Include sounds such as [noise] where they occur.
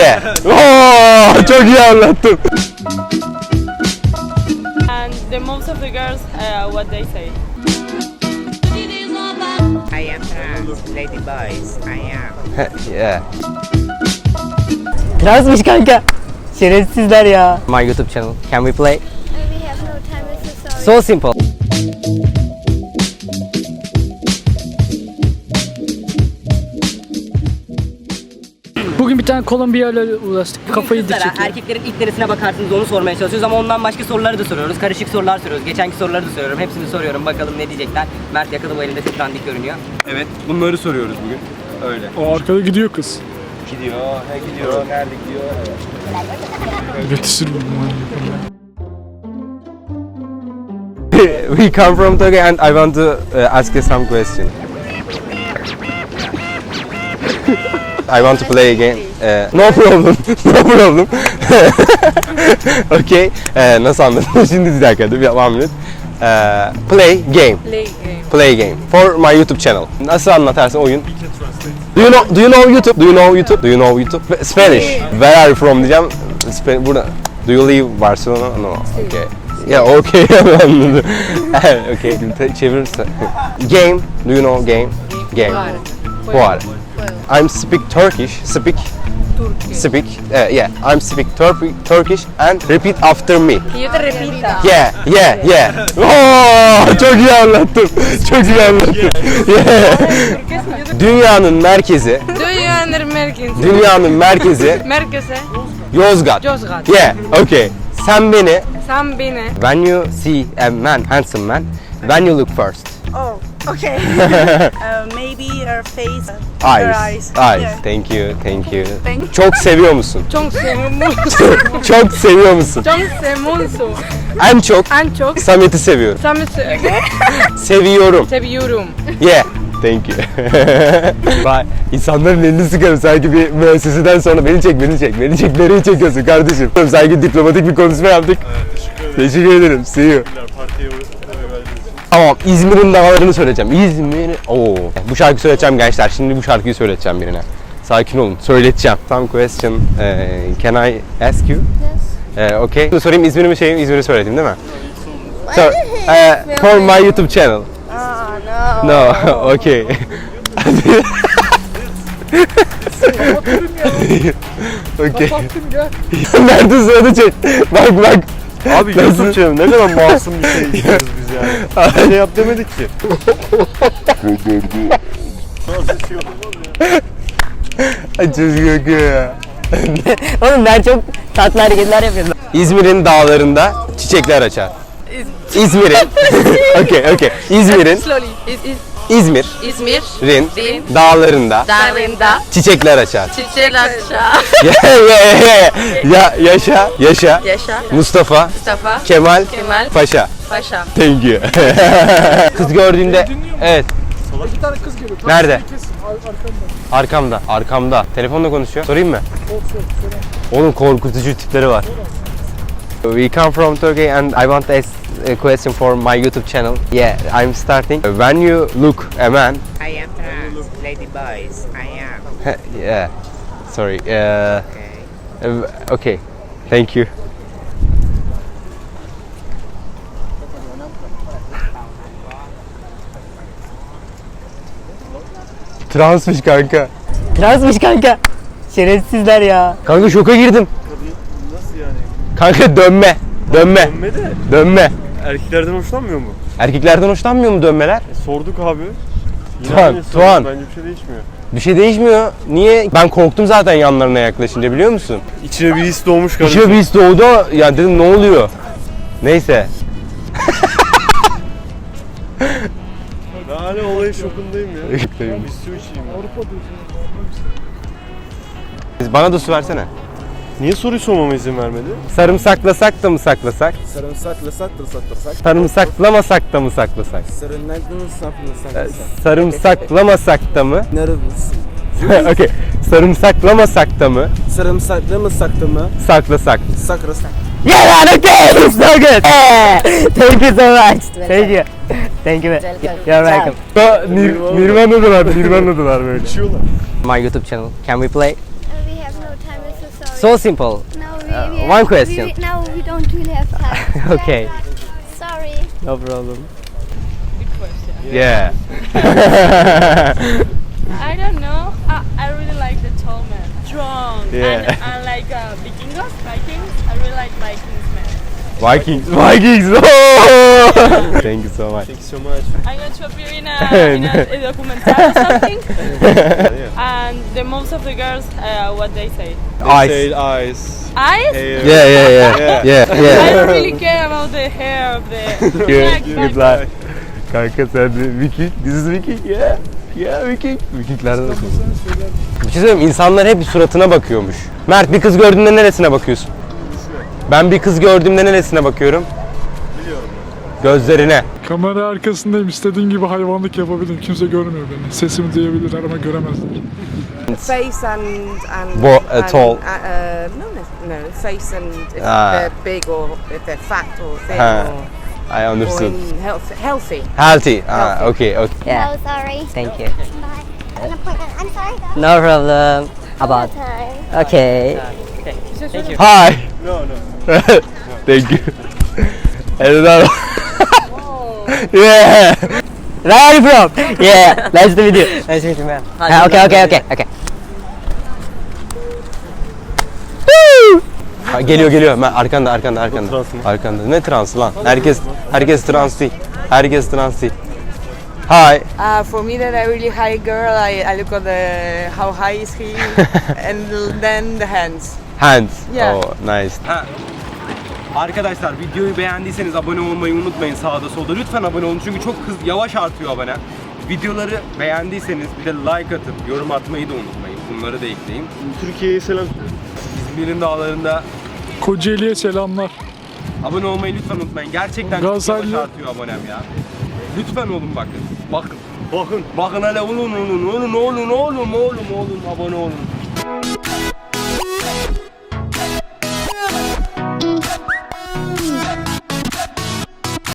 Yeah. Oo, çok iyi anlattın. And the most of the girls, uh, what they say. I am trans, lady boys. I am. yeah. Transmış kanka. Şerefsizler ya. My YouTube channel. Can we play? We have no time, we're so sorry. So simple. Bir tane Kolombiya ile ulaştık. Kafayı dik çekiyor. erkeklerin ilk neresine bakarsınız onu sormaya çalışıyoruz ama ondan başka soruları da soruyoruz. Karışık sorular soruyoruz. Geçenki soruları da soruyorum. Hepsini soruyorum. Bakalım ne diyecekler. Mert yakaladı bu elinde çok görünüyor. Evet, bunları soruyoruz bugün. Öyle. O arkada gidiyor kız. Gidiyor, he gidiyor, nerede gidiyor? Yetişir bu [laughs] manyak. we come from Turkey and I want to uh, ask you some question. [laughs] I want to play again. Uh, no problem, no problem. okay, uh, nasıl anladın? [laughs] Şimdi bir dakika, dur bir one minute. Uh, play game. Play game. Play game for my YouTube channel. Nasıl anlatarsın oyun? Do you know Do you know YouTube? Do you know YouTube? Do you know YouTube? Spanish. Where are you from diyeceğim. Sp- burada. Do you live Barcelona? No. Okay. Yeah, okay. [laughs] Anladım. okay. Çevirirse. Game. Do you know game? Game. Var. I'm speak Turkish. Speak. Speak. Uh, yeah. I'm speak Tur- Turkish and repeat after me. You te repita. Yeah, yeah, yeah. [laughs] Oo, çok iyi anlattın. Çok iyi anlattın. Yeah. Dünyanın merkezi, Dünyanın merkezi. dünyanın merkezi Merkezi. Yozgat. Yozgat. Yeah, okay. Sen beni Sen beni. when you see a man, handsome man, when you look first. Oh, okay. [laughs] uh, maybe her face, Eyes. eyes. Thank you, thank you. Thank you. Çok seviyor musun? Çok seviyorum. [laughs] çok seviyor musun? Çok seviyorsun. En çok En çok Samet'i seviyorum. Samet'i [laughs] Seviyorum. seviyorum. Yeah. Thank you. [laughs] Bye. İnsanların elini sıkarım sanki bir müesseseden sonra beni çek, beni çek, beni çek, nereye çekiyorsun kardeşim? Sanki diplomatik bir konuşma yaptık. Teşekkür ederim. See you. Tamam, İzmir'in dağlarını söyleyeceğim. İzmir. Oo. Bu şarkıyı söyleyeceğim gençler. Şimdi bu şarkıyı söyleteceğim birine. Sakin olun. Söyleteceğim. Some question. eh, can I ask you? Yes. Eh, okay. Sorayım İzmir'i mi şey İzmir'i söyleteyim değil mi? So, eh, for my YouTube channel. Oh, no. No, [laughs] okay. [laughs] okay. [laughs] Nerede sırada çek? Bak bak. Abi? YouTube channel ne kadar masum bir şey yani. Ne yap demedik ki. Yakıyor ya. [laughs] Oğlum ben çok tatlı hareketler yapıyorum. İzmir'in dağlarında çiçekler açar. İzmir'in. [laughs] [laughs] okay, okay. İzmir'in, Slowly. Is, is, İzmir'in İzmir'in dağlarında dağlarında çiçekler açar. çiçekler Ya ya ya ya yaşa yaşa yaşa. Mustafa Mustafa Kemal Kemal Paşa. Paşa. Thank [laughs] you. kız gördüğünde evet. İki tane kız geliyor. Nerede? Arkamda. Arkamda. Telefonla konuşuyor. Sorayım mı? Oğlum korkutucu tipleri var. We come from Turkey and I want to ask a question for my YouTube channel. Yeah, I'm starting. When you look a man, I am trans, lady boys. I am. yeah, sorry. Uh, Okay. okay, thank you. Transmış kanka. Transmış kanka. Şerefsizler ya. Kanka şoka girdim. Nasıl yani? Kanka dönme. Dönme. Dönme de Dönme. Erkeklerden hoşlanmıyor mu? Erkeklerden hoşlanmıyor mu dönmeler? E, sorduk abi. Yine Tuğan, aynısı Tuğan. Bence bir şey değişmiyor. Bir şey değişmiyor. Niye? Ben korktum zaten yanlarına yaklaşınca biliyor musun? İçine bir his doğmuş kardeşim. İçime bir his doğdu. Ya dedim ne oluyor? Neyse. Ben hala olayın şokundayım ya. bir su içeyim. ya. Bana da su versene. Niye soruyu sormama izin vermedi? Sarımsaklasak da mı saklasak? Sarımsaklasak da saklasak. Sarımsaklamasak da mı saklasak? Sarımsaklasak Ee, Sarımsaklamasak da mı? Neresi? [laughs] okay. Sarımsaklamasak da mı? Sarımsaklamasak da mı? Saklasak. Saklasak. Yeah man, okay. It's so good. Thank you so much. Thank you. Thank you. You're welcome. Nir Nirvana'dılar, Nirvana'dılar böyle. My YouTube channel. Can we play? So So simple. No, we, Uh, we one question. We, no, we don't really have time. [laughs] Okay. Sorry. No problem. Good question. Yeah. [laughs] I don't know. I, I really like the tall man. Strong. Yeah. And, and like uh, Vikingos, Vikings. I really like Vikings man. Vikings. [laughs] Vikings. [laughs] Oh! Thank you so much. Thank you so much. I'm going to appear in a, [laughs] in a, a documentary or something. and the most of the girls, uh, what they say. Ice. Say eyes. Eyes? Hair. Yeah, yeah, yeah. Yeah, I yeah. don't really care about the hair of the. Good, good luck. Kanka sen de Viking. This is Viking yeah. Yeah Viking. Vikinglerden de Bir şey söyleyeyim insanlar hep suratına bakıyormuş. Mert bir kız gördüğünde neresine bakıyorsun? Ben bir kız gördüğümde neresine bakıyorum? Biliyorum. Gözlerine. Kamera arkasındayım. İstediğim gibi hayvanlık yapabilirim. Kimse görmüyor beni. Sesimi duyabilirler ama göremezler. face and and, Bo- uh, and tall. Uh, uh, no, no, no, face and if Ah. they're big or if they're fat or thin Ha, or, I understood. health, healthy. Healthy. Ah, Healthy. okay, okay. Yeah. No, sorry. Thank you. Bye. An appointment. I'm sorry. though. No problem. About. Time. Okay. Thank you. Hi. No, no. [laughs] Thank you. [laughs] And now. [laughs] yeah. Where are you from? yeah. Nice to meet you. Nice to meet you, man. Ah, okay, okay, okay, okay. Ha, geliyor geliyor. Ben arkanda arkanda arkanda. trans mı? Arkanda. Ne trans lan? Herkes herkes trans değil. Herkes trans değil. Hi. Uh, for me, that a really high girl, I, I look at the how high is he, and then the hands. Hands. Yeah. Oh, nice. Ha. Arkadaşlar videoyu beğendiyseniz abone olmayı unutmayın sağda solda. Lütfen abone olun çünkü çok hız, yavaş artıyor abone. Videoları beğendiyseniz bir de like atıp yorum atmayı da unutmayın. Bunları da ekleyin. Türkiye'ye selam. İzmir'in dağlarında Kocaeli'ye selamlar. abone olmayı lütfen unutmayın. Gerçekten çok yavaş artıyor abonem ya. Lütfen olun bakın. Bakın. Bakın. Bakın hele olun olun olun olun olun olun olun abone olun.